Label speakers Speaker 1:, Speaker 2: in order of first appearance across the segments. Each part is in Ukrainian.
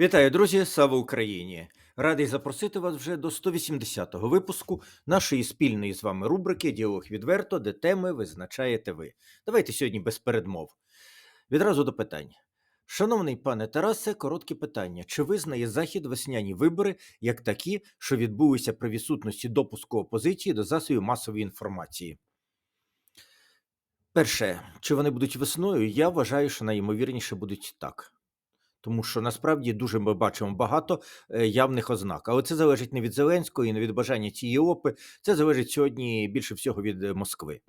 Speaker 1: Вітаю, друзі! Слава Україні! Радий запросити вас вже до 180-го випуску нашої спільної з вами рубрики Діалог відверто, де теми визначаєте ви. Давайте сьогодні без передмов. Відразу до питань. Шановний пане Тарасе, коротке питання: чи визнає Захід весняні вибори як такі, що відбулися при відсутності допуску опозиції до засобів масової інформації? Перше, чи вони будуть весною? Я вважаю, що найімовірніше будуть так. Тому що насправді дуже ми бачимо багато е, явних ознак. Але це залежить не від Зеленського і не від бажання цієї опи. Це залежить сьогодні більше всього від е, Москви.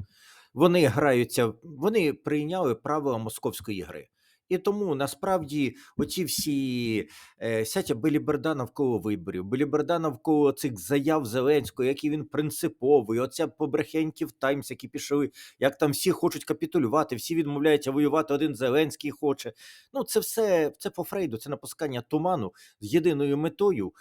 Speaker 1: Вони граються, вони прийняли правила московської гри. І тому насправді оці всі е, сяття беліберда навколо виборів, беліберда навколо цих заяв Зеленського, який він принциповий, оця побрехеньків Таймс, які пішли, як там всі хочуть капітулювати, всі відмовляються воювати, один Зеленський хоче. Ну, це все це по Фрейду, це напускання туману з єдиною метою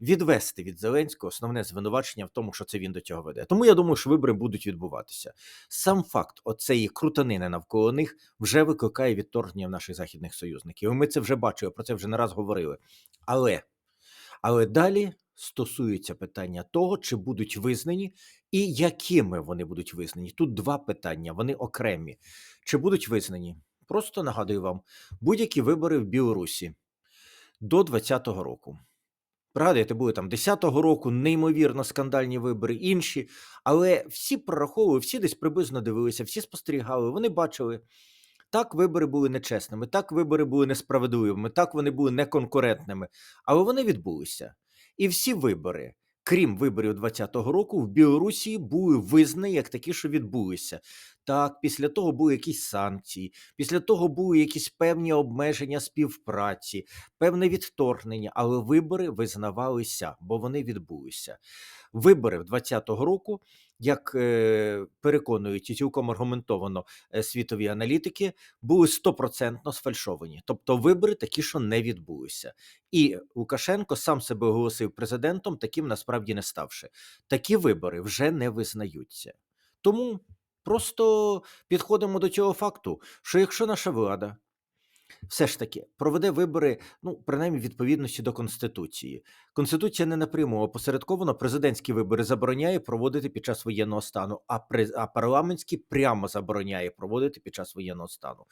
Speaker 1: відвести від Зеленського основне звинувачення в тому, що це він до цього веде. Тому я думаю, що вибори будуть відбуватися. Сам факт оцеї крутанини навколо них вже викликає відторгнення в наших західних союзників. І Ми це вже бачили, про це вже не раз говорили. Але, але далі стосується питання того, чи будуть визнані і якими вони будуть визнані. Тут два питання, вони окремі. Чи будуть визнані? Просто нагадую вам, будь-які вибори в Білорусі до 2020 року. Пригадуєте, були там 10-го року, неймовірно скандальні вибори, інші, але всі прораховували, всі десь приблизно дивилися, всі спостерігали, вони бачили. Так, вибори були нечесними, так, вибори були несправедливими, так вони були неконкурентними, але вони відбулися. І всі вибори, крім виборів 2020 року, в Білорусі були визнані як такі, що відбулися. Так, після того були якісь санкції, після того були якісь певні обмеження співпраці, певне відторгнення, але вибори визнавалися, бо вони відбулися. Вибори в 2020 року, як е, переконують і цілком аргументовано е, світові аналітики, були стопроцентно сфальшовані. Тобто вибори такі, що не відбулися. І Лукашенко сам себе оголосив президентом, таким насправді не ставши. Такі вибори вже не визнаються. Тому просто підходимо до цього факту, що якщо наша влада все ж таки проведе вибори, ну принаймні в відповідності до конституції. Конституція не напряму опосередковано президентські вибори забороняє проводити під час воєнного стану, а при а парламентські прямо забороняє проводити під час воєнного стану.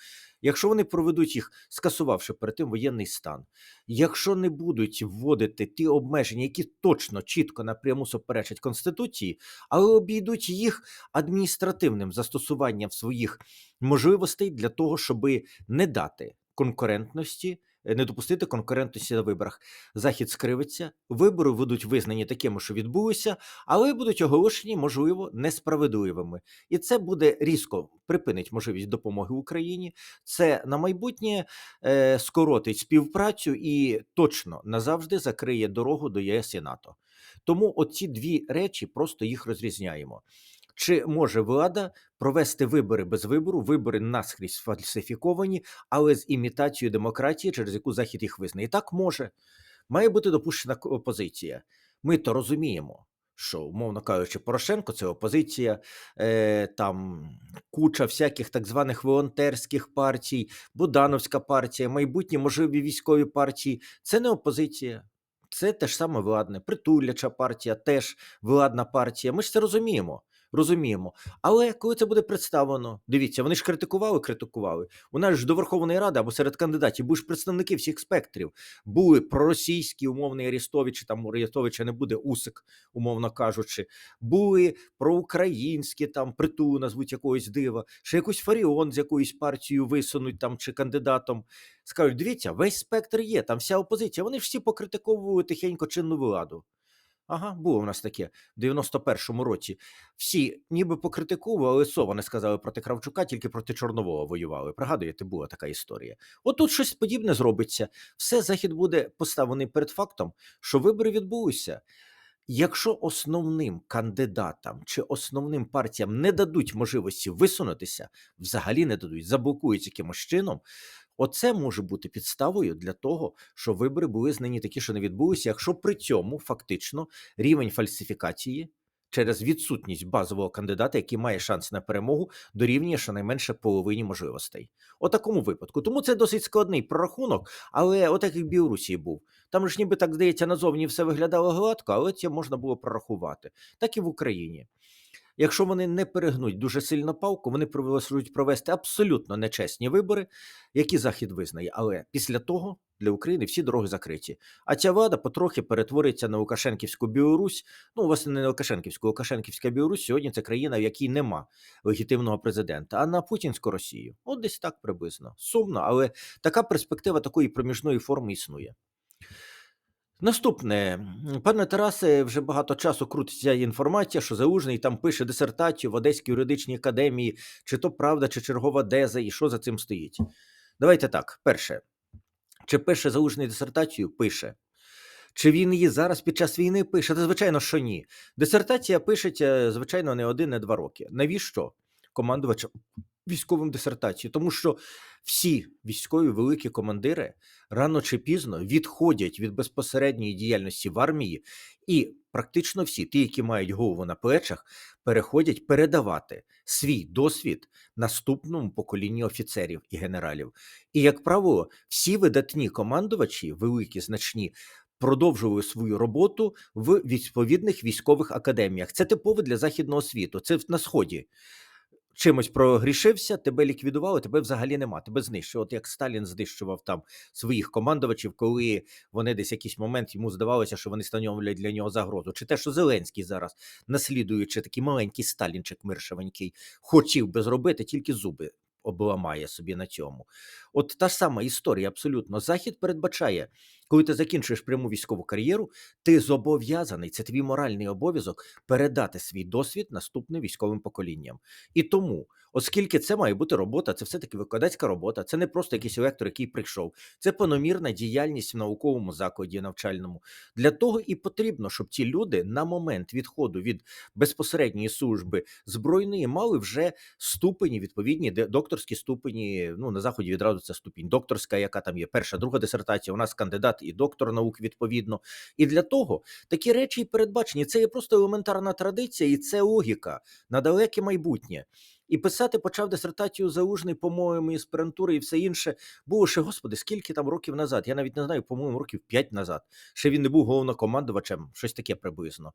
Speaker 1: Якщо вони проведуть їх, скасувавши перед тим воєнний стан, якщо не будуть вводити ті обмеження, які точно чітко напряму суперечать конституції, але обійдуть їх адміністративним застосуванням своїх можливостей для того, щоб не дати конкурентності, е, не допустити конкурентності на виборах. Захід скривиться, вибори будуть визнані такими, що відбулися, але будуть оголошені, можливо, несправедливими. І це буде різко припинить можливість допомоги Україні. Це на майбутнє е, скоротить співпрацю і точно назавжди закриє дорогу до ЄС і НАТО. Тому оці дві речі просто їх розрізняємо. Чи може влада провести вибори без вибору, вибори наскрізь сфальсифіковані, але з імітацією демократії, через яку Захід їх визнає? Так може. Має бути допущена опозиція. Ми то розуміємо, що, умовно кажучи, Порошенко це опозиція, е, там куча всяких так званих волонтерських партій, Будановська партія, майбутні можливі військові партії. Це не опозиція. Це те ж саме владне, притуляча партія, теж владна партія. Ми ж це розуміємо. Розуміємо. Але коли це буде представлено, дивіться, вони ж критикували, критикували. У нас ж до Верховної Ради або серед кандидатів ж представники всіх спектрів. Були проросійські, умовний Арістович, там у Арістовича не буде Усик, умовно кажучи. Були проукраїнські, там притулу назвуть якогось дива, ще якусь Фаріон з якоюсь партією висунуть там чи кандидатом. Скажуть, дивіться, весь спектр є, там вся опозиція. Вони ж всі покритиковували тихенько чинну владу. Ага, було в нас таке в 91-му році. Всі ніби покритикували, але слова не сказали проти Кравчука, тільки проти Чорнового воювали. Пригадуєте, була така історія. Отут щось подібне зробиться. Все захід буде поставлений перед фактом, що вибори відбулися. Якщо основним кандидатам чи основним партіям не дадуть можливості висунутися, взагалі не дадуть, заблокують якимось чином, оце може бути підставою для того, що вибори були знані такі, що не відбулися, якщо при цьому фактично рівень фальсифікації через відсутність базового кандидата, який має шанс на перемогу, дорівнює щонайменше половині можливостей. У такому випадку. Тому це досить складний прорахунок, але отак як в Білорусі був. Там ж ніби так здається, назовні все виглядало гладко, але це можна було прорахувати. Так і в Україні. Якщо вони не перегнуть дуже сильно палку, вони можуть провести абсолютно нечесні вибори, які Захід визнає. Але після того для України всі дороги закриті. А ця влада потрохи перетвориться на Лукашенківську Білорусь. Ну, власне, не Лукашенківську. Лукашенківська Білорусь сьогодні це країна, в якій нема легітимного президента, а на Путінську Росію. От десь так приблизно. Сумно, але така перспектива такої проміжної форми існує. Наступне, пане Тарасе, вже багато часу крутиться інформація, що Залужний там пише дисертацію в Одеській юридичній академії, чи то правда, чи чергова деза, і що за цим стоїть. Давайте так. Перше, чи пише Залужний дисертацію? Пише. Чи він її зараз під час війни пише? Та звичайно, що ні. Дисертація пишеться, звичайно, не один, не два роки. Навіщо командувач військовим дисертацію? Тому що всі військові великі командири рано чи пізно відходять від безпосередньої діяльності в армії, і практично всі, ті, які мають голову на плечах, переходять передавати свій досвід наступному поколінню офіцерів і генералів. І, як правило, всі видатні командувачі, великі, значні, продовжували свою роботу в відповідних військових академіях. Це типово для західного світу. Це на сході. Чимось прогрішився, тебе ліквідували, тебе взагалі нема. Тебе знищили. От як Сталін знищував там своїх командувачів, коли вони десь якийсь момент йому здавалося, що вони становлять для нього загрозу. Чи те, що Зеленський зараз, наслідуючи такий маленький Сталінчик миршавенький, хотів би зробити, тільки зуби обламає собі на цьому. От та сама історія, абсолютно. Захід передбачає, коли ти закінчуєш пряму військову кар'єру, ти зобов'язаний, це твій моральний обов'язок передати свій досвід наступним військовим поколінням. І тому, оскільки це має бути робота, це все-таки викладацька робота, це не просто якийсь лектор, який прийшов, це планомірна діяльність в науковому закладі навчальному. Для того і потрібно, щоб ті люди на момент відходу від безпосередньої служби збройної мали вже ступені, відповідні докторські ступені. Ну на заході відразу це ступінь докторська, яка там є перша, друга дисертація. У нас кандидат і доктор наук відповідно. І для того такі речі і передбачені. Це є просто елементарна традиція, і це логіка на далеке майбутнє. І писати почав дисертацію залужний, по-моєму, і аспірантури і все інше. Було ще, господи, скільки там років назад? Я навіть не знаю, по-моєму, років 5 назад. Ще він не був головнокомандувачем, щось таке приблизно.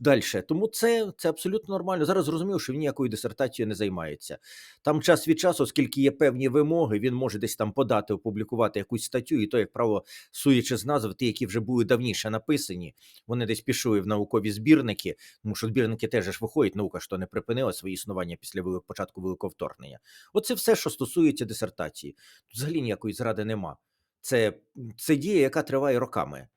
Speaker 1: Далі. Тому це, це абсолютно нормально. Зараз зрозумів, що він ніякою дисертацією не займається. Там час від часу, оскільки є певні вимоги, він може десь там подати, опублікувати якусь статтю, і то, як правило, суючи з назв, ті, які вже були давніше написані, вони десь пішли в наукові збірники, тому що збірники теж ж виходять, наука що не припинила своє існування після велик- початку великого вторгнення. Оце все, що стосується дисертації. Тут взагалі ніякої зради нема. Це, це дія, яка триває роками.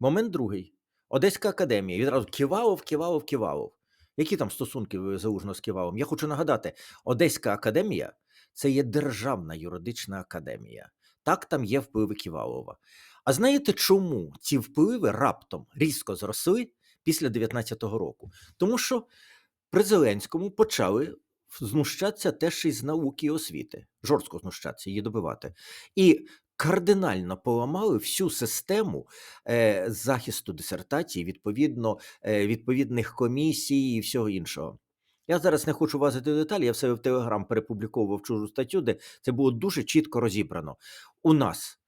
Speaker 1: Момент другий. Одеська академія. Відразу Ківалов, Ківалов, Ківалов. Які там стосунки ви залужно з Ківалом? Я хочу нагадати: Одеська академія це є державна юридична академія. Так, там є впливи Ківалова. А знаєте, чому ці впливи раптом різко зросли після 19-го року? Тому що при Зеленському почали знущатися теж із науки і освіти, жорстко знущатися, її добивати. І кардинально поламали всю систему е, захисту дисертації, відповідно, е, відповідних комісій і всього іншого. Я зараз не хочу вазити деталі, я в себе в Телеграм перепубліковував чужу статтю, де це було дуже чітко розібрано. У нас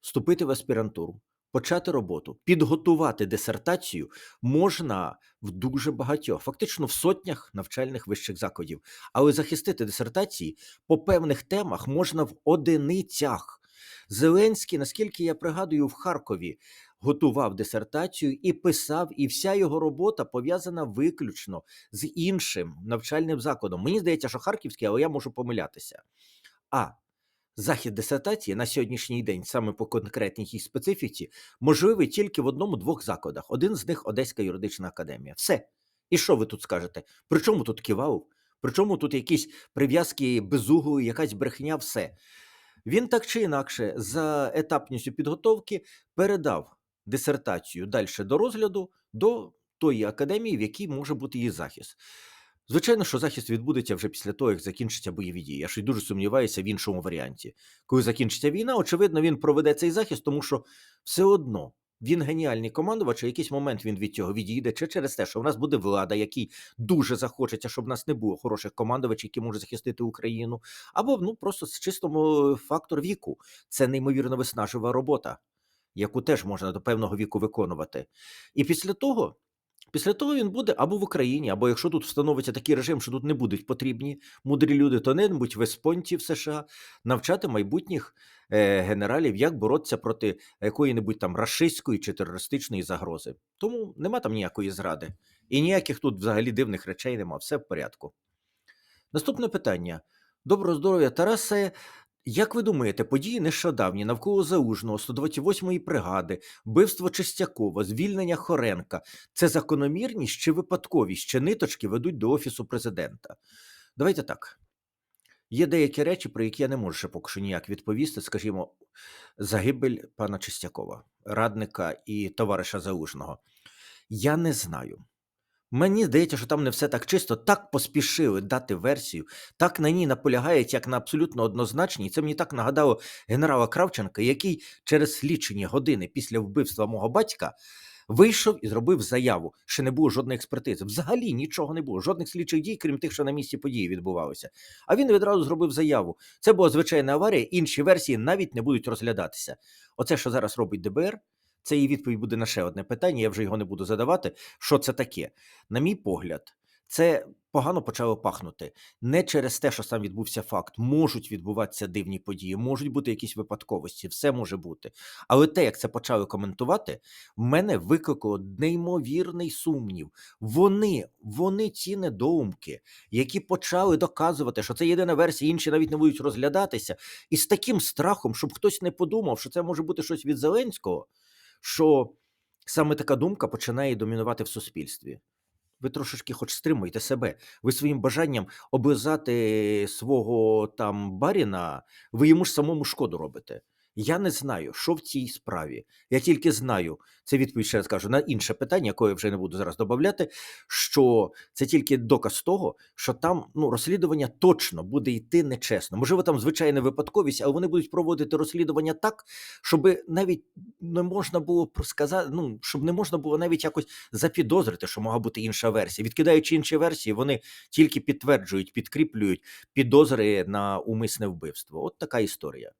Speaker 1: вступити в аспірантуру, почати роботу, підготувати дисертацію можна в дуже багатьох, фактично в сотнях навчальних вищих закладів. Але захистити дисертації по певних темах можна в одиницях. Зеленський, наскільки я пригадую, в Харкові готував дисертацію і писав, і вся його робота пов'язана виключно з іншим навчальним закладом. Мені здається, що харківський, але я можу помилятися. А захід дисертації на сьогоднішній день, саме по конкретній її специфіці, можливий тільки в одному-двох закладах. Один з них Одеська юридична академія. Все. І що ви тут скажете? При чому тут Ківалов? При чому тут якісь прив'язки безуглої, якась брехня, все. Він так чи інакше за етапністю підготовки передав дисертацію далі до розгляду до тої академії, в якій може бути її захист. Звичайно, що захист відбудеться вже після того, як закінчаться бойові дії. Я ж і дуже сумніваюся в іншому варіанті. Коли закінчиться війна, очевидно, він проведе цей захист, тому що все одно Він геніальний командувач, а якийсь момент він від цього відійде, чи через те, що в нас буде влада, якій дуже захочеться, щоб в нас не було хороших командувачів, які можуть захистити Україну, або ну просто з чистому фактор віку. Це неймовірно виснажлива робота, яку теж можна до певного віку виконувати. І після того. Після того він буде або в Україні, або якщо тут встановиться такий режим, що тут не будуть потрібні мудрі люди, то не-небудь в Еспонті в США навчати майбутніх е, генералів, як боротися проти якої-небудь там рашистської чи терористичної загрози. Тому нема там ніякої зради. І ніяких тут взагалі дивних речей нема, все в порядку. Наступне питання. Доброго здоров'я, Тарасе. Як ви думаєте, події нещодавні навколо Заужного, 128-ї бригади, вбивство Чистякова, звільнення Хоренка це закономірність чи випадковість, чи ниточки ведуть до Офісу президента? Давайте так. Є деякі речі, про які я не можу ще поки що ніяк відповісти. Скажімо, загибель пана Чистякова, радника і товариша Заужного. Я не знаю. Мені здається, що там не все так чисто, так поспішили дати версію, так на ній наполягають, як на абсолютно однозначній. І Це мені так нагадало генерала Кравченка, який через лічені години після вбивства мого батька вийшов і зробив заяву. Ще не було жодної експертизи. Взагалі нічого не було, жодних слідчих дій, крім тих, що на місці події відбувалися. А він відразу зробив заяву. Це була звичайна аварія, інші версії навіть не будуть розглядатися. Оце, що зараз робить ДБР, це її відповідь буде на ще одне питання. Я вже його не буду задавати. Що це таке? На мій погляд, це погано почало пахнути. Не через те, що сам відбувся факт. Можуть відбуватися дивні події, можуть бути якісь випадковості, все може бути. Але те, як це почали коментувати, в мене викликало неймовірний сумнів. Вони, вони ці недоумки, які почали доказувати, що це єдина версія, інші навіть не будуть розглядатися, і з таким страхом, щоб хтось не подумав, що це може бути щось від Зеленського що саме така думка починає домінувати в суспільстві. Ви трошечки хоч стримуєте себе. Ви своїм бажанням облизати свого там баріна, ви йому ж самому шкоду робите. Я не знаю, що в цій справі. Я тільки знаю, це відповідь ще раз кажу на інше питання, яке я вже не буду зараз додати, що це тільки доказ того, що там ну, розслідування точно буде йти нечесно. Можливо, там звичайна випадковість, але вони будуть проводити розслідування так, щоб навіть не можна було сказати, ну щоб не можна було навіть якось запідозрити, що могла бути інша версія. Відкидаючи інші версії, вони тільки підтверджують, підкріплюють підозри на умисне вбивство. От така історія.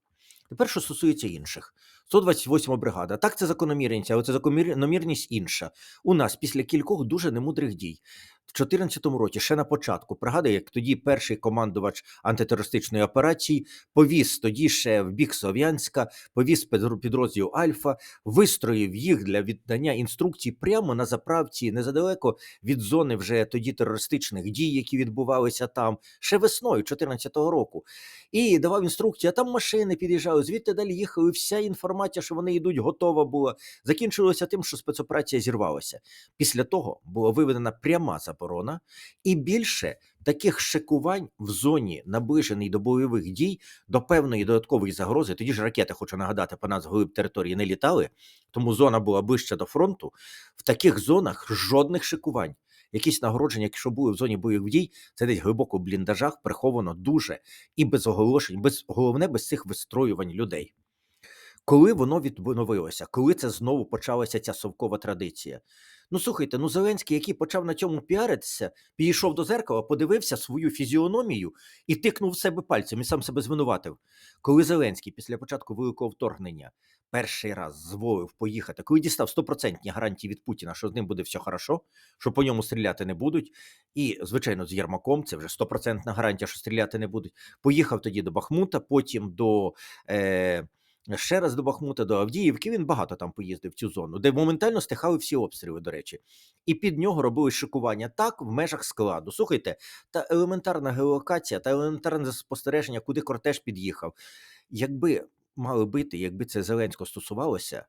Speaker 1: Тепер, що стосується інших, 128 бригада. Так, це закономірність, але це закономірність інша. У нас після кількох дуже немудрих дій. В 2014 році, ще на початку, пригадую, як тоді перший командувач антитерористичної операції повіз тоді ще в бік Слов'янська, повіз підрозділ Альфа, вистроїв їх для віддання інструкцій прямо на заправці, незадалеко від зони вже тоді терористичних дій, які відбувалися там, ще весною 2014 року. І давав інструкції, а там машини під'їжджали, звідти далі їхали. Вся інформація, що вони йдуть, готова була. Закінчилося тим, що спецоперація зірвалася. Після того була виведена пряма заборона, і більше таких шикувань в зоні наближений до бойових дій до певної додаткової загрози. Тоді ж ракети, хочу нагадати, по нас глиб території не літали, тому зона була ближче до фронту. В таких зонах жодних шикувань. Якісь нагородження, якщо були в зоні бойових дій, це десь глибоко в бліндажах приховано дуже і без оголошень, без головне без цих вистроювань людей. Коли воно відновилося, коли це знову почалася ця совкова традиція? Ну слухайте, ну Зеленський, який почав на цьому піаритися, підійшов до зеркала, подивився свою фізіономію і тикнув себе пальцем і сам себе звинуватив. Коли Зеленський після початку великого вторгнення перший раз зволив поїхати, коли дістав стопроцентні гарантії від Путіна, що з ним буде все хорошо, що по ньому стріляти не будуть, і, звичайно, з Єрмаком це вже стопроцентна гарантія, що стріляти не будуть. Поїхав тоді до Бахмута, потім до. Е, ще раз до Бахмута, до Авдіївки. Він багато там поїздив в цю зону, де моментально стихали всі обстріли, до речі, і під нього робили шикування так в межах складу. Слухайте, та елементарна геолокація та елементарне спостереження, куди кортеж під'їхав. Якби мали бити, якби це Зеленського стосувалося.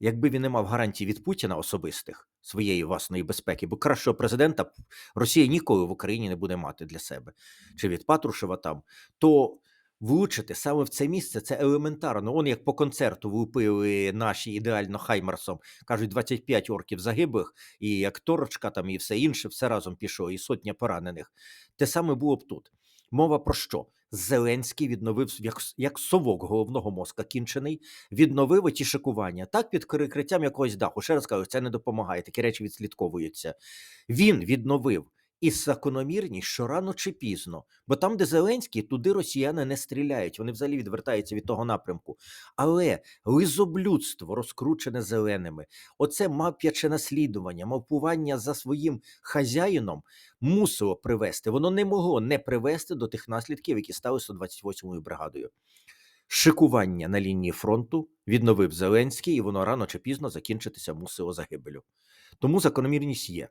Speaker 1: Якби він не мав гарантій від Путіна особистих своєї власної безпеки, бо кращого президента Росія ніколи в Україні не буде мати для себе, чи від Патрушева там, то влучити саме в це місце це елементарно. Он як по концерту влупили наші ідеально Хаймарсом, кажуть, 25 орків загиблих, і акторочка там, і все інше, все разом пішло, і сотня поранених. Те саме було б тут. Мова про що? Зеленський відновив як, як совок головного мозка кінчений, відновив оті шикування. Так, під перекриттям якогось даху. Ще раз кажу, це не допомагає, такі речі відслідковуються. Він відновив і закономірність, що рано чи пізно, бо там, де Зеленський, туди росіяни не стріляють, вони взагалі відвертаються від того напрямку. Але лизоблюдство розкручене зеленими, оце мавп'яче наслідування, мавпування за своїм хазяїном мусило привести. Воно не могло не привести до тих наслідків, які стали 128-ю бригадою. Шикування на лінії фронту відновив Зеленський, і воно рано чи пізно закінчитися мусило загибелю. Тому закономірність є.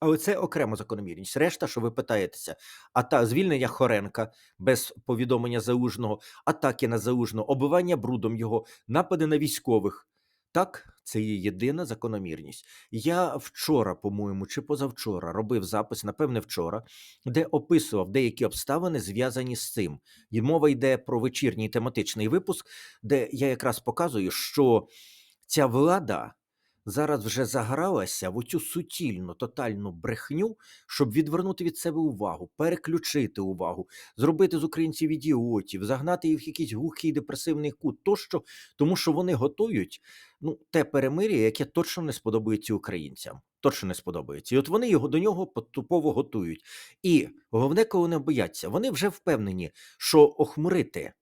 Speaker 1: Але це окрема закономірність. Решта, що ви питаєтеся, а та звільнення Хоренка без повідомлення залужного, атаки на залужного, оббивання брудом його, напади на військових. Так, це є єдина закономірність. Я вчора, по-моєму, чи позавчора робив запис, напевне, вчора, де описував деякі обставини, зв'язані з цим. І мова йде про вечірній тематичний випуск, де я якраз показую, що ця влада зараз вже загралася в оцю сутільну, тотальну брехню, щоб відвернути від себе увагу, переключити увагу, зробити з українців ідіотів, загнати їх в якийсь глухий депресивний кут, тощо, тому що вони готують ну, те перемир'я, яке точно не сподобається українцям. Точно не сподобається. І от вони його до нього поступово готують. І головне, коли вони бояться, вони вже впевнені, що охмурити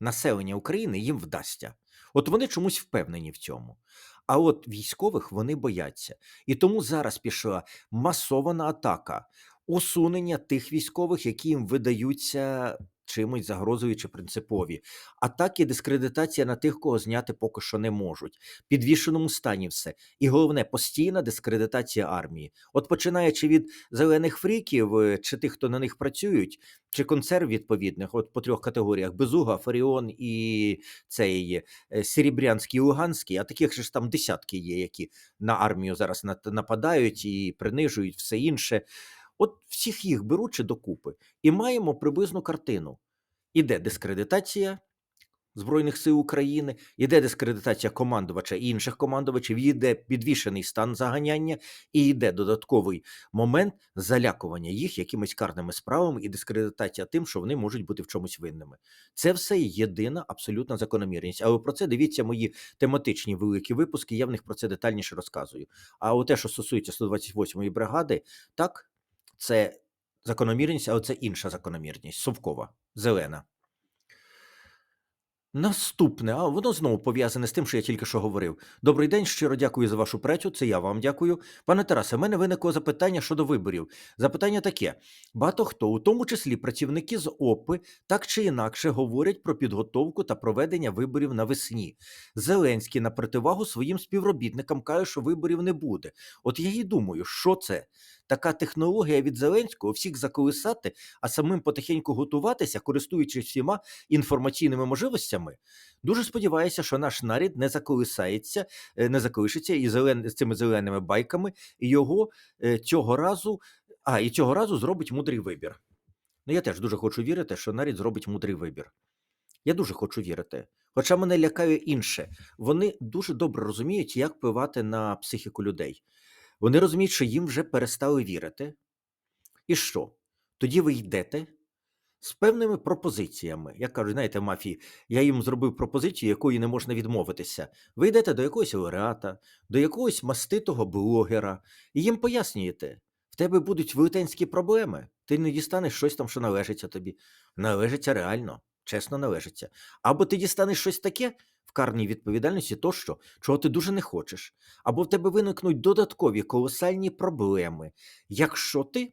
Speaker 1: населення України їм вдасться. От вони чомусь впевнені в цьому. А от військових вони бояться. І тому зараз пішла масована атака, усунення тих військових, які їм видаються чимось загрозою чи принципові. Атаки, дискредитація на тих, кого зняти поки що не можуть. Підвішеному стані все. І головне, постійна дискредитація армії. От починаючи від зелених фріків, е, чи тих, хто на них працюють, чи консерв відповідних, от по трьох категоріях: Безуга, Фаріон і цей е, Серебрянський, Луганський, а таких ж там десятки є, які на армію зараз нападають і принижують все інше. От всіх їх беручи докупи, і маємо приблизну картину. Іде дискредитація Збройних сил України, іде дискредитація командувача і інших командувачів, йде підвішений стан заганяння, і йде додатковий момент залякування їх якимись карними справами і дискредитація тим, що вони можуть бути в чомусь винними. Це все єдина абсолютна закономірність. Але про це дивіться мої тематичні великі випуски. Я в них про це детальніше розказую. А от те, що стосується 128-ї бригади, так це закономірність, але це інша закономірність, совкова, зелена. Наступне, а воно знову пов'язане з тим, що я тільки що говорив. Добрий день, щиро дякую за вашу працю. Це я вам дякую. Пане Тарасе, в мене виникло запитання щодо виборів. Запитання таке: багато хто, у тому числі працівники з ОПИ, так чи інакше говорять про підготовку та проведення виборів навесні. Зеленський на противагу своїм співробітникам каже, що виборів не буде. От я і думаю, що це? Така технологія від Зеленського всіх заколисати, а самим потихеньку готуватися, користуючись всіма інформаційними можливостями. Дуже сподіваюся, що наш нарід не заколисається, е, не заколишиться і зелен, з цими зеленими байками, і його е, цього разу, а і цього разу зробить мудрий вибір. Ну я теж дуже хочу вірити, що нарід зробить мудрий вибір. Я дуже хочу вірити. Хоча мене лякає інше. Вони дуже добре розуміють, як впливати на психіку людей. Вони розуміють, що їм вже перестали вірити. І що? Тоді ви йдете з певними пропозиціями. Як кажуть, знаєте, мафії, я їм зробив пропозицію, якої не можна відмовитися. Ви йдете до якогось лауреата, до якогось маститого блогера, і їм пояснюєте, в тебе будуть велетенські проблеми. Ти не дістанеш щось там, що належиться тобі. Належиться реально, чесно належиться. Або ти дістанеш щось таке в карній відповідальності, тощо, чого ти дуже не хочеш, або в тебе виникнуть додаткові колосальні проблеми, якщо ти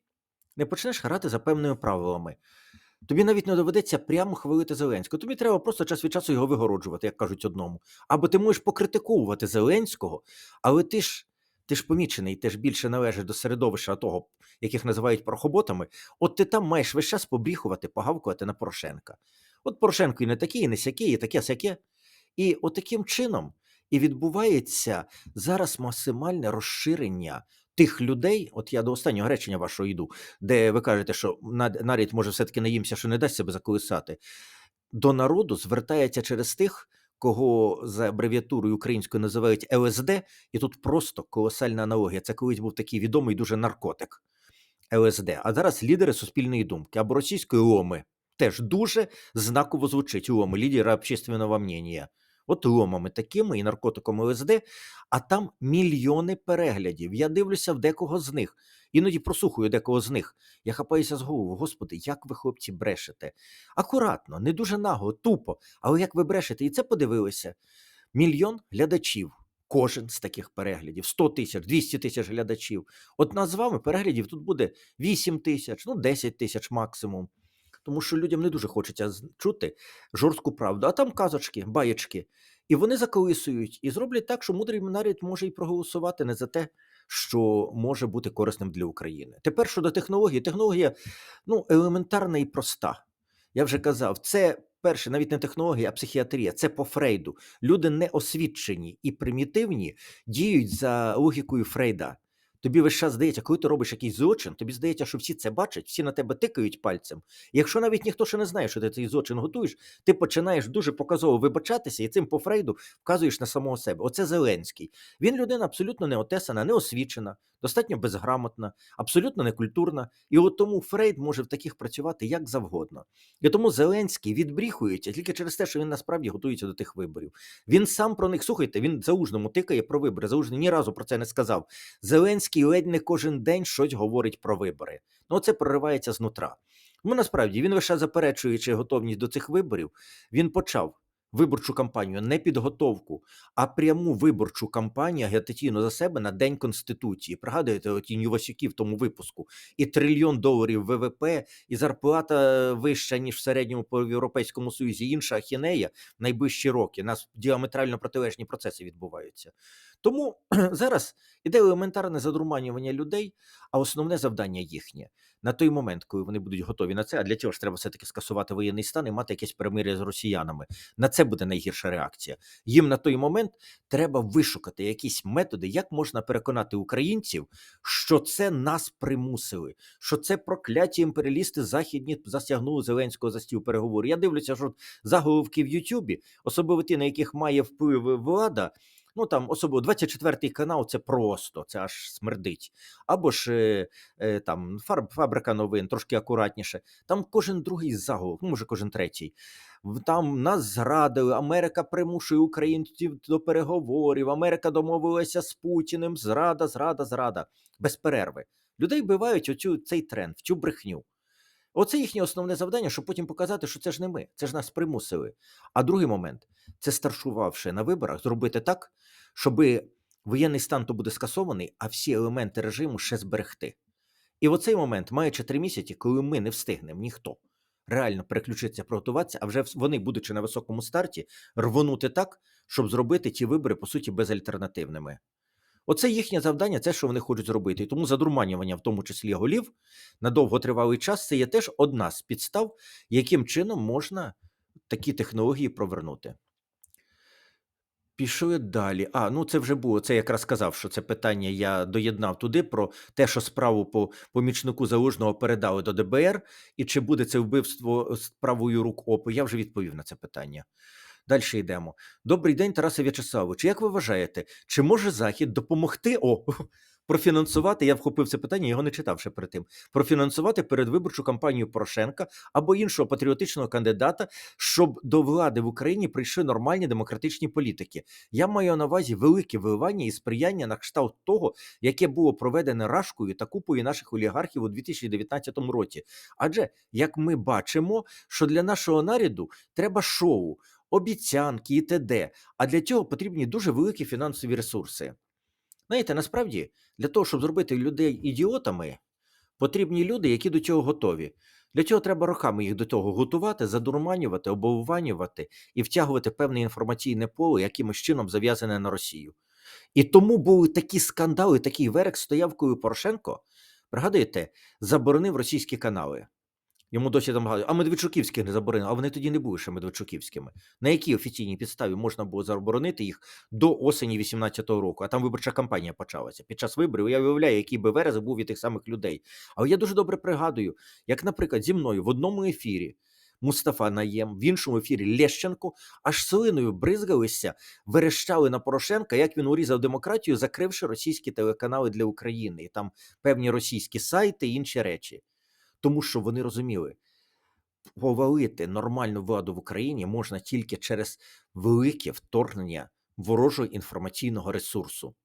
Speaker 1: не почнеш грати за певними правилами. Тобі навіть не доведеться прямо хвалити Зеленського. Тобі треба просто час від часу його вигороджувати, як кажуть одному. Або ти можеш покритикувати Зеленського, але ти ж ти ж помічений, ти ж більше належиш до середовища того, яких називають порохоботами. От ти там маєш весь час побріхувати, погавкувати на Порошенка. От Порошенко і не такий, і не сякий, і таке сяке. І от чином і відбувається зараз максимальне розширення тих людей. От я до останнього речення вашого йду, де ви кажете, що нарід може все-таки наїмся, що не дасть себе заколисати. До народу звертається через тих, кого за абревіатурою українською називають ЛСД, і тут просто колосальна аналогія. Це колись був такий відомий дуже наркотик ЛСД. А зараз лідери суспільної думки або російської ОМИ, теж дуже знаково звучить уломи лідера общественного мнення. От уломами такими і наркотиком ЛСД, а там мільйони переглядів. Я дивлюся в декого з них, іноді прослухаю декого з них. Я хапаюся з голову. Господи, як ви, хлопці, брешете? Акуратно, не дуже нагло, тупо. Але як ви брешете? І це подивилися. Мільйон глядачів. Кожен з таких переглядів, 100 тисяч, 200 тисяч глядачів. От нас з вами переглядів тут буде 8 тисяч, ну 10 тисяч максимум. Тому що людям не дуже хочеться чути жорстку правду, а там казочки, баєчки. І вони заколисують і зроблять так, що мудрий навіть може і проголосувати не за те, що може бути корисним для України. Тепер щодо технології, технологія ну, елементарна і проста. Я вже казав, це перше, навіть не технологія, а психіатрія. Це по Фрейду. Люди неосвічені і примітивні діють за логікою Фрейда. Тобі весь час здається, коли ти робиш якийсь злочин, тобі здається, що всі це бачать, всі на тебе тикають пальцем. Якщо навіть ніхто ще не знає, що ти цей злочин готуєш, ти починаєш дуже показово вибачатися і цим по Фрейду вказуєш на самого себе. Оце Зеленський. Він людина абсолютно неотесана, неосвічена, достатньо безграмотна, абсолютно некультурна. І от тому Фрейд може в таких працювати як завгодно. І тому Зеленський відбріхується тільки через те, що він насправді готується до тих виборів. Він сам про них слухайте. Він заужному тикає про вибори. Заужний ні разу про це не сказав. Зеленський ледь не кожен день щось говорить про вибори. Ну це проривається знутра. Ну насправді він лише заперечуючи готовність до цих виборів, він почав виборчу кампанію, не підготовку, а пряму виборчу кампанію агітаційну за себе на День Конституції. Пригадуєте, оті Нювасюки в тому випуску, і трильйон доларів ВВП, і зарплата вища, ніж в середньому по Європейському Союзі, інша ахінея найближчі роки. У нас діаметрально протилежні процеси відбуваються. Тому зараз іде елементарне задурманювання людей, а основне завдання їхнє на той момент, коли вони будуть готові на це. А для цього ж треба все-таки скасувати воєнний стан і мати якесь перемир'я з росіянами. На це буде найгірша реакція. Їм на той момент треба вишукати якісь методи, як можна переконати українців, що це нас примусили, що це прокляті імперіалісти західні засягнули Зеленського за стіл переговорів. Я дивлюся, що заголовки в Ютубі, особливо ті, на яких має вплив влада. Ну там особливо 24-й канал це просто, це аж смердить. Або ж е, е, там фабрика новин, трошки акуратніше. Там кожен другий заголовок, ну може кожен третій. Там нас зрадили, Америка примушує українців до переговорів, Америка домовилася з Путіним. Зрада, зрада, зрада. Без перерви. Людей вбивають оцю цей тренд, в цю брехню. Оце їхнє основне завдання, щоб потім показати, що це ж не ми, це ж нас примусили. А другий момент це старшувавши на виборах, зробити так, щоб воєнний стан то буде скасований, а всі елементи режиму ще зберегти. І в оцей момент, маючи три місяці, коли ми не встигнемо ніхто реально переключитися, приготуватися, а вже вони, будучи на високому старті, рвонути так, щоб зробити ті вибори, по суті, безальтернативними. Оце їхнє завдання, це що вони хочуть зробити. І тому задурманювання, в тому числі голів, на довготривалий час, це є теж одна з підстав, яким чином можна такі технології провернути. Пішли далі. А, ну це вже було. Це якраз сказав, що це питання я доєднав туди про те, що справу по помічнику залужного передали до ДБР, і чи буде це вбивство з правою рук Опу. Я вже відповів на це питання. Далі йдемо. Добрий день, Тарасе В'ячеславович. Як ви вважаєте, чи може Захід допомогти о, профінансувати? Я вхопив це питання, його не читав ще перед тим. Профінансувати передвиборчу кампанію Порошенка або іншого патріотичного кандидата, щоб до влади в Україні прийшли нормальні демократичні політики. Я маю на увазі велике вливання і сприяння на кшталт того, яке було проведене Рашкою та купою наших олігархів у 2019 році. Адже як ми бачимо, що для нашого наряду треба шоу, обіцянки і т.д. А для цього потрібні дуже великі фінансові ресурси. Знаєте, насправді для того, щоб зробити людей ідіотами, потрібні люди, які до цього готові. Для цього треба роками їх до того готувати, задурманювати, обовванювати і втягувати певне інформаційне поле, якимось чином зав'язане на Росію. І тому були такі скандали, такий верек стояв, коли Порошенко, пригадуєте, заборонив російські канали. Йому досі там гадають, а Медведчуківських не заборонили, а вони тоді не були ще Медведчуківськими. На якій офіційній підставі можна було заборонити їх до осені 18-го року, а там виборча кампанія почалася. Під час виборів я уявляю, який би верес був від тих самих людей. Але я дуже добре пригадую, як, наприклад, зі мною в одному ефірі Мустафа Наєм, в іншому ефірі Лещенко аж слиною бризгалися, верещали на Порошенка, як він урізав демократію, закривши російські телеканали для України, і там певні російські сайти і інші речі. Тому що вони розуміли, повалити нормальну владу в Україні можна тільки через велике вторгнення ворожого інформаційного ресурсу.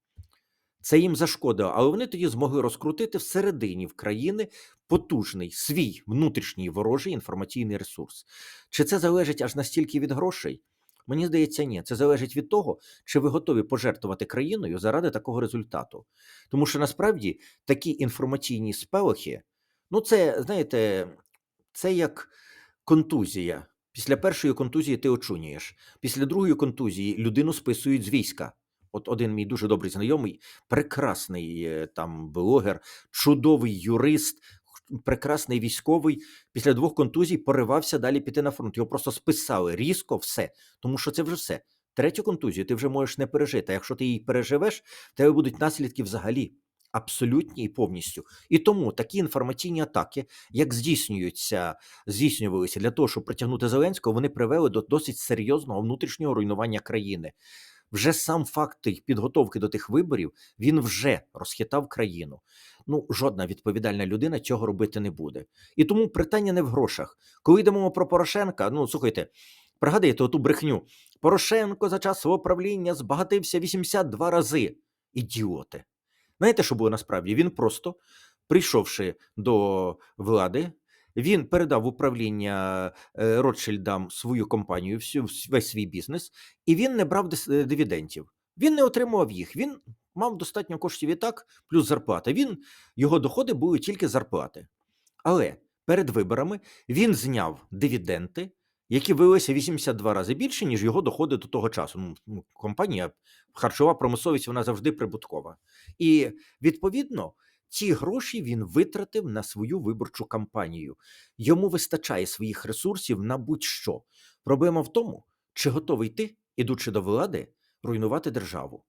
Speaker 1: Це їм зашкодило, але вони тоді змогли розкрутити всередині в країни потужний свій внутрішній ворожий інформаційний ресурс. Чи це залежить аж настільки від грошей? Мені здається, ні. Це залежить від того, чи ви готові пожертвувати країною заради такого результату. Тому що насправді такі інформаційні спелохи, ну це, знаєте, це як контузія. Після першої контузії ти очунюєш. Після другої контузії людину списують з війська. От один мій дуже добрий знайомий, прекрасний е, там блогер, чудовий юрист, прекрасний військовий. Після двох контузій поривався далі піти на фронт. Його просто списали різко все, тому що це вже все. Третю контузію ти вже можеш не пережити. А якщо ти її переживеш, тебе будуть наслідки взагалі. Абсолютні і повністю. І тому такі інформаційні атаки, як здійснюються, здійснювалися для того, щоб притягнути Зеленського, вони привели до досить серйозного внутрішнього руйнування країни. Вже сам факт підготовки до тих виборів він вже розхитав країну. Ну, жодна відповідальна людина цього робити не буде. І тому питання не в грошах. Коли йдемо про Порошенка, ну слухайте, пригадайте оту брехню. Порошенко за час свого правління збагатився 82 рази. Ідіоти. Знаєте, що було насправді? Він просто, прийшовши до влади, він передав управління е, Ротшильдам свою компанію, всю, весь свій бізнес, і він не брав е, дивідендів. Він не отримував їх. Він мав достатньо коштів і так, плюс зарплата. Він, його доходи були тільки зарплати. Але перед виборами він зняв дивіденти, які виявилися 82 рази більше, ніж його доходи до того часу. Ну, ну, компанія, харчова промисловість, вона завжди прибуткова. І відповідно. Ці гроші він витратив на свою виборчу кампанію. Йому вистачає своїх ресурсів на будь-що. Проблема в тому, чи готовий ти, ідучи до влади, руйнувати державу.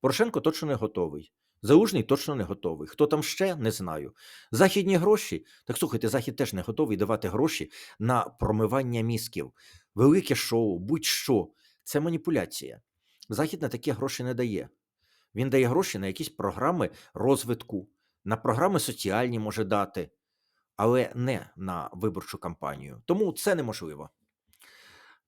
Speaker 1: Порошенко точно не готовий. Залужний точно не готовий. Хто там ще, не знаю. Західні гроші. Так слухайте, Захід теж не готовий давати гроші на промивання мізків. Велике шоу, будь-що. Це маніпуляція. Захід на такі гроші не дає. Він дає гроші на якісь програми розвитку, на програми соціальні може дати, але не на виборчу кампанію. Тому це неможливо.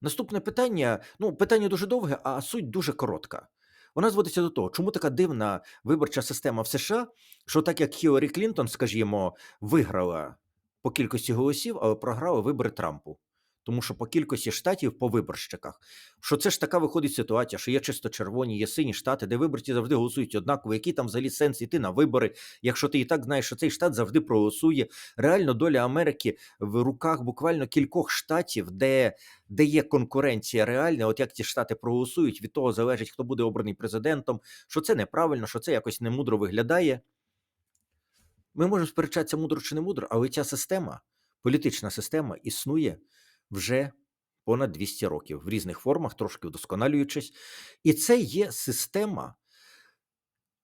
Speaker 1: Наступне питання. Ну, питання дуже довге, а суть дуже коротка. Вона зводиться до того, чому така дивна виборча система в США, що так як Хіларі Клінтон, скажімо, виграла по кількості голосів, але програла вибори Трампу. Тому що по кількості штатів по виборщиках, що це ж така виходить ситуація, що є чисто червоні, є сині штати, де виборці завжди голосують однаково. Який там взагалі сенс йти на вибори, якщо ти і так знаєш, що цей штат завжди проголосує. Реально доля Америки в руках буквально кількох штатів, де де є конкуренція реальна, от як ті штати проголосують, від того залежить, хто буде обраний президентом, що це неправильно, що це якось немудро виглядає. Ми можемо сперечатися мудро чи не мудро, але ця система, політична система, існує вже понад 200 років в різних формах, трошки вдосконалюючись. І це є система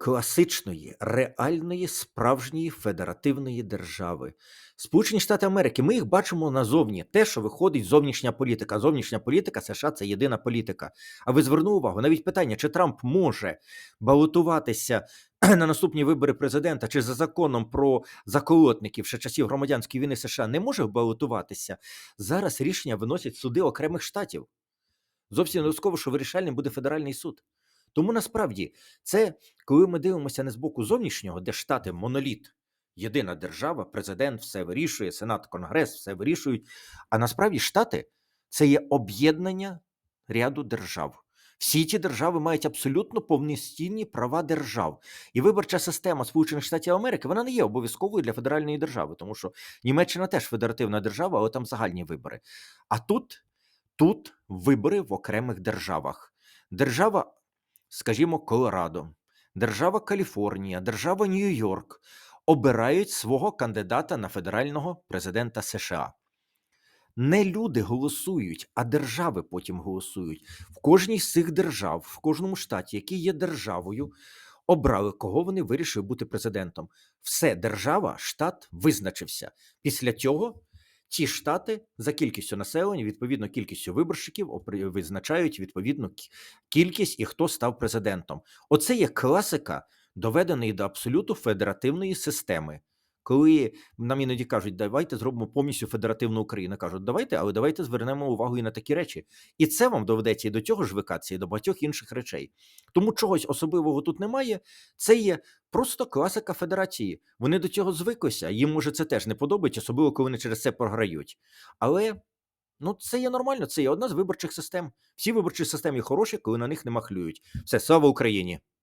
Speaker 1: класичної, реальної, справжньої федеративної держави. Сполучені Штати Америки, ми їх бачимо назовні. Те, що виходить зовнішня політика. Зовнішня політика США це єдина політика. А ви звернули увагу, навіть питання, чи Трамп може балотуватися на наступні вибори президента, чи за законом про заколотників ще часів громадянської війни США не може балотуватися. Зараз рішення виносять суди окремих штатів. Зовсім не що вирішальним буде федеральний суд. Тому насправді це, коли ми дивимося не з боку зовнішнього, де штати моноліт, єдина держава, президент все вирішує, Сенат, Конгрес все вирішують. А насправді штати це є об'єднання ряду держав. Всі ці держави мають абсолютно повноцінні права держав. І виборча система Сполучених Штатів Америки вона не є обов'язковою для федеральної держави, тому що Німеччина теж федеративна держава, але там загальні вибори. А тут, тут вибори в окремих державах. Держава, скажімо, Колорадо, держава Каліфорнія, держава Нью-Йорк обирають свого кандидата на федерального президента США. Не люди голосують, а держави потім голосують. В кожній з цих держав, в кожному штаті, який є державою, обрали, кого вони вирішили бути президентом. Все, держава, штат визначився. Після цього ті штати за кількістю населення, відповідно кількістю виборщиків, визначають відповідну кількість і хто став президентом. Оце є класика, доведеної до абсолюту федеративної системи. Коли нам іноді кажуть, давайте зробимо повністю федеративну Україну. Кажуть, давайте, але давайте звернемо увагу і на такі речі. І це вам доведеться і до цього ж звикатися, і до багатьох інших речей. Тому чогось особливого тут немає. Це є просто класика федерації. Вони до цього звиклися. Їм може це теж не подобається, особливо коли вони через це програють. Але ну це є нормально. Це є одна з виборчих систем. Всі виборчі системи хороші, коли на них не махлюють. Все, слава Україні!